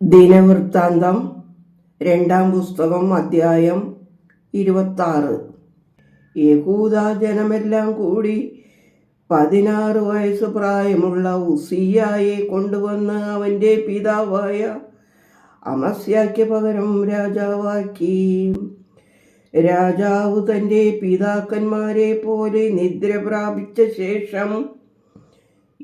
ദിനവൃത്താന്തം രണ്ടാം പുസ്തകം അധ്യായം ഇരുപത്താറ്. യഹൂദാ ജനമെല്ലാം കൂടി പതിനാറ് വയസ്സ് പ്രായമുള്ള ഉസിയായെ കൊണ്ടുവന്ന് അവന്റെ പിതാവായ അമസ്യാക്ക് പകരം രാജാവാക്കി. രാജാവ് തന്റെ പിതാക്കന്മാരെ പോലെ നിദ്ര പ്രാപിച്ച ശേഷം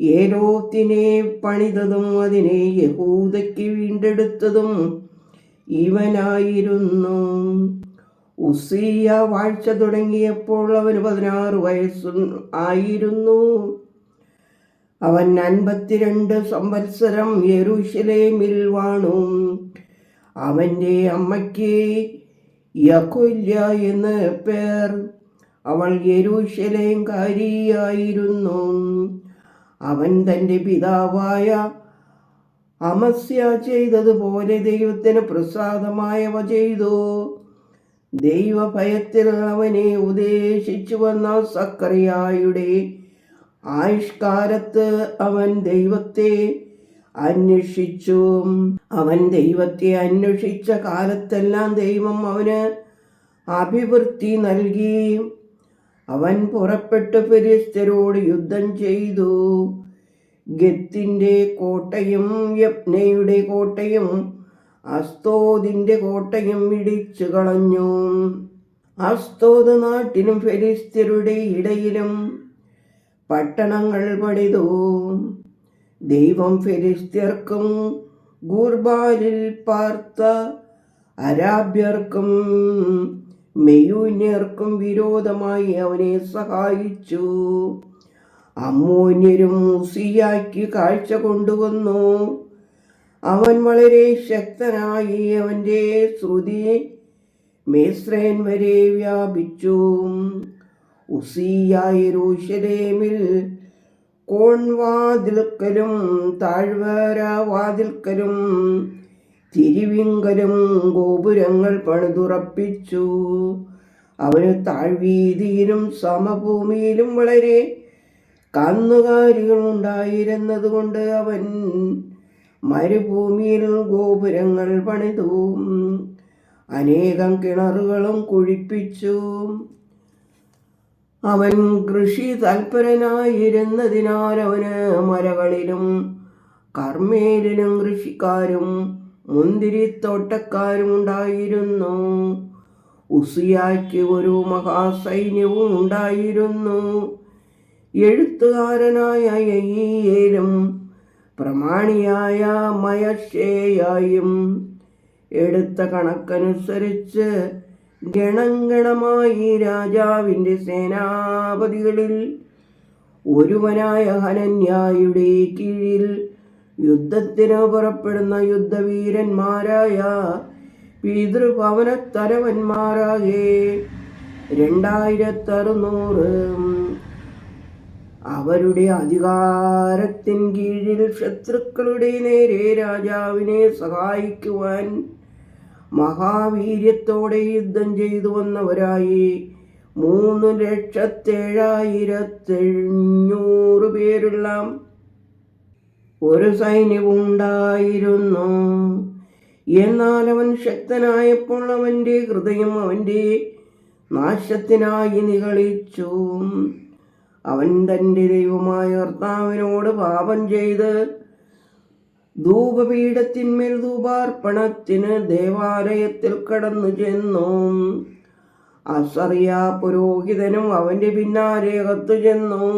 ഏലോത്തിനെ പണിതതും അതിനെ യഹൂദയ്ക്ക് വീണ്ടെടുത്തതും ഇവനായിരുന്നു. ഉസിയ വാഴ്ച തുടങ്ങിയപ്പോൾ അവന് പതിനാറ് വയസ്സും ആയിരുന്നു. അവൻ അൻപത്തിരണ്ട് സംവത്സരം യെരുഷലേമിൽ വാണു. അവന്റെ അമ്മയ്ക്ക് യഖുല്യ എന്ന് പേർ. അവൾ യെരൂശലേംകാരിയായിരുന്നു. അവൻ തന്റെ പിതാവായ അമസ്യ ചെയ്തതുപോലെ ദൈവത്തിന് പ്രസാദമായവ ചെയ്തു. ദൈവഭയത്തിൽ അവനെ ഉപദേശിച്ചു വന്ന സക്കറിയായുടെ ആയുഷ്കാലത്ത് അവൻ ദൈവത്തെ അന്വേഷിച്ചു. അവൻ ദൈവത്തെ അന്വേഷിച്ച കാലത്തെല്ലാം ദൈവം അവന് അഭിവൃദ്ധി നൽകി. അവൻ പുറപ്പെട്ട് ഫിലിസ്തരോട് യുദ്ധം ചെയ്തു. ഗത്തിന്റെ കോട്ടയും യപ്നയുടെ കോട്ടയും അസ്തോദിന്റെ കോട്ടയും ഇടിച്ചു കളഞ്ഞു. അസ്തോദ് നാട്ടിലും ഫെലിസ്തരുടെ ഇടയിലും പട്ടണങ്ങൾ പണിതു. ദൈവം ഫെലിസ്ത്യർക്കും ഗൂർബാലിൽ പാർത്ത അരാബ്യർക്കും മെയൂന്യർക്കും വിരോധമായി അവനെ സഹായിച്ചു. അമ്മൂന്യരും ഉസിയാക്കി കാഴ്ച കൊണ്ടുവന്നു. അവൻ വളരെ ശക്തനായി അവന്റെ ശ്രുതി മേശ്രയൻ വരെ വ്യാപിച്ചു. ഉസിയായ റൂഷലേമിൽ കോൺവാതിൽക്കലും താഴ്വര വാതിൽക്കലും തിരുവിങ്കലും ഗോപുരങ്ങൾ പണിതുറപ്പിച്ചു. അവന് താഴ്വീതിയിലും സമഭൂമിയിലും വളരെ കന്നുകാലികൾ ഉണ്ടായിരുന്നതുകൊണ്ട് അവൻ മരുഭൂമിയിൽ ഗോപുരങ്ങൾ പണിതു. അനേകം കിണറുകളും കുഴിപ്പിച്ചു. അവൻ കൃഷി തൽപരനായിരുന്നതിനാൽ അവന് മരകളിലും കർമ്മേലിലും കൃഷിക്കാരും മുന്തിരിത്തോട്ടക്കാരും ഉണ്ടായിരുന്നു ഉസിയായ്ക്ക് ഒരു മഹാസൈന്യവും ഉണ്ടായിരുന്നു. എഴുത്തുകാരനായ യയ്യേലും പ്രമാണിയായ മയഷേയായും എടുത്ത കണക്കനുസരിച്ച് ഗണഗണമായി രാജാവിന്റെ സേനാപതികളിൽ ഒരുവനായ ഹനന്യായുടെ കീഴിൽ യുദ്ധത്തിന് പുറപ്പെടുന്ന യുദ്ധവീരന്മാരായ പിതൃഭവന തലവന്മാരാകെ രണ്ടായിരത്തറുന്നൂറ് അവരുടെ അധികാരത്തിൻ കീഴിൽ ശത്രുക്കളുടെ നേരെ രാജാവിനെ സഹായിക്കുവാൻ മഹാവീര്യത്തോടെ യുദ്ധം ചെയ്തു വന്നവരായി മൂന്ന് ലക്ഷത്തേഴായിരത്തഞ്ഞൂറ് പേരുള്ള ഒരു സൈന്യവും ഉണ്ടായിരുന്നു എന്നാൽ അവൻ ശക്തനായപ്പോൾ അവന്റെ ഹൃദയം അവന്റെ നാശത്തിനായി നികളിച്ചു അവൻ തന്റെ ദൈവമായ കർത്താവിനോട് പാപം ചെയ്ത് ധൂപപീഠത്തിന്മേൽ ധൂപാർപ്പണത്തിന് ദേവാലയത്തിൽ കടന്നു ചെന്നു. അസറിയ പുരോഹിതനും അവന്റെ പിന്നാലെ കത്തു ചെന്നു.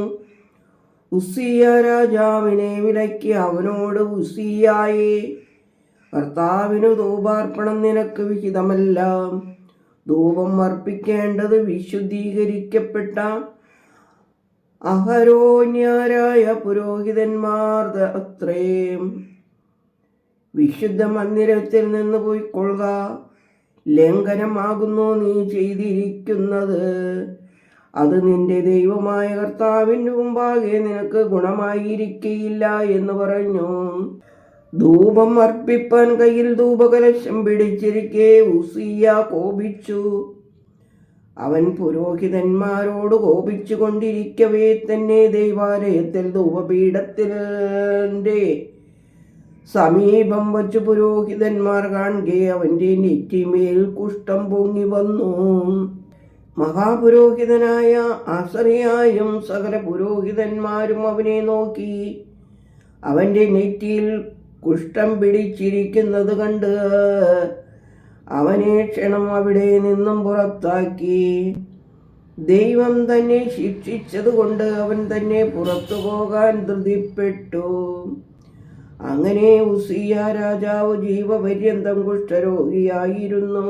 ഉസിയ രാജാവിനെ വിലക്കി അവനോട് ഉസിയായി കർത്താവിന് ധൂപാർപ്പണം നിനക്ക് വിഹിതമല്ല. ധൂപം അർപ്പിക്കേണ്ടത് വിശുദ്ധീകരിക്കപ്പെട്ട അഹരോന്യരായ പുരോഹിതന്മാർ അത്രയും വിശുദ്ധ മന്ദിരത്തിൽ നിന്ന് പോയിക്കൊള്ളുക. ലംഘനമാകുന്നു നീ ചെയ്തിരിക്കുന്നത്. അത് നിന്റെ ദൈവമായ കർത്താവിന്റെ മുമ്പാകെ നിനക്ക് ഗുണമായിരിക്കയില്ല എന്ന് പറഞ്ഞു. ധൂപം അർപ്പിപ്പാൻ കയ്യിൽ ധൂപകലശം പിടിച്ചിരിക്കെ ഉസിയ കോപിച്ചു. അവൻ പുരോഹിതന്മാരോട് കോപിച്ചു കൊണ്ടിരിക്കവേ തന്നെ ദൈവാലയത്തിൽ ധൂപപീഠത്തിന്റെ സമീപം വച്ചു പുരോഹിതന്മാർ കാണുകയെ അവന്റെ നെറ്റിമേൽ കുഷ്ഠം പൊങ്ങി വന്നു. മഹാപുരോഹിതനായ ആസറിയായും സകല പുരോഹിതന്മാരും അവനെ നോക്കി. അവന്റെ നെറ്റിയിൽ കുഷ്ഠം പിടിച്ചിരിക്കുന്നത് കണ്ട് അവനെ ക്ഷണം അവിടെ നിന്നും പുറത്താക്കി. ദൈവം തന്നെ ശിക്ഷിച്ചതുകൊണ്ട് അവൻ തന്നെ പുറത്തു പോകാൻ ധൃതിപ്പെട്ടു. അങ്ങനെ ഉസിയ രാജാവ് ജീവപര്യന്തം കുഷ്ഠരോഗിയായിരുന്നു.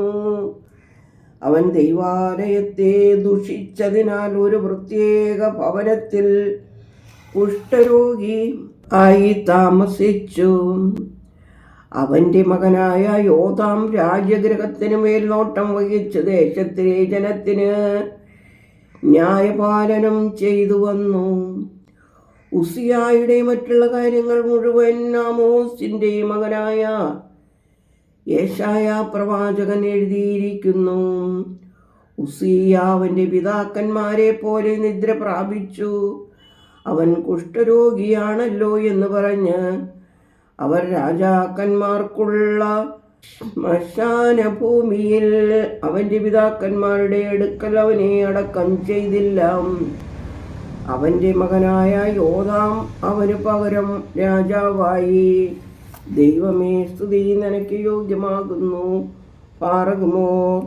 അവൻ ദൈവാലയത്തെ ദുഷിച്ചതിനാൽ ഒരു പ്രത്യേക ഭവനത്തിൽ കുഷ്ഠരോഗി ആയി താമസിച്ചു. അവന്റെ മകനായ യോതാം രാജ്യഗ്രഹത്തിന് മേൽനോട്ടം വഹിച്ച് ദേശത്തിലെ ജനത്തിന് ന്യായപാലനം ചെയ്തു വന്നു. ഉസിയായുടെ മറ്റുള്ള കാര്യങ്ങൾ മുഴുവൻ നാമോസിന്റെ മകനായ യേശായ പ്രവാചകൻ എഴുതിയിരിക്കുന്നു. ഉസിയാവന്റെ പിതാക്കന്മാരെ പോലെ നിദ്ര പ്രാപിച്ചു. അവൻ കുഷ്ഠരോഗിയാണല്ലോ എന്ന് പറഞ്ഞ് അവർ രാജാക്കന്മാർക്കുള്ള ശ്മശാന ഭൂമിയിൽ അവന്റെ പിതാക്കന്മാരുടെ അടുക്കൽ അവനെ അടക്കം ചെയ്തില്ല. അവന്റെ മകനായ യോധാം അവന് പകരം രാജാവായി. ദൈവമേ സ്തുതി നിനക്ക് യോഗ്യമാകുന്നു. പാറകുമോ?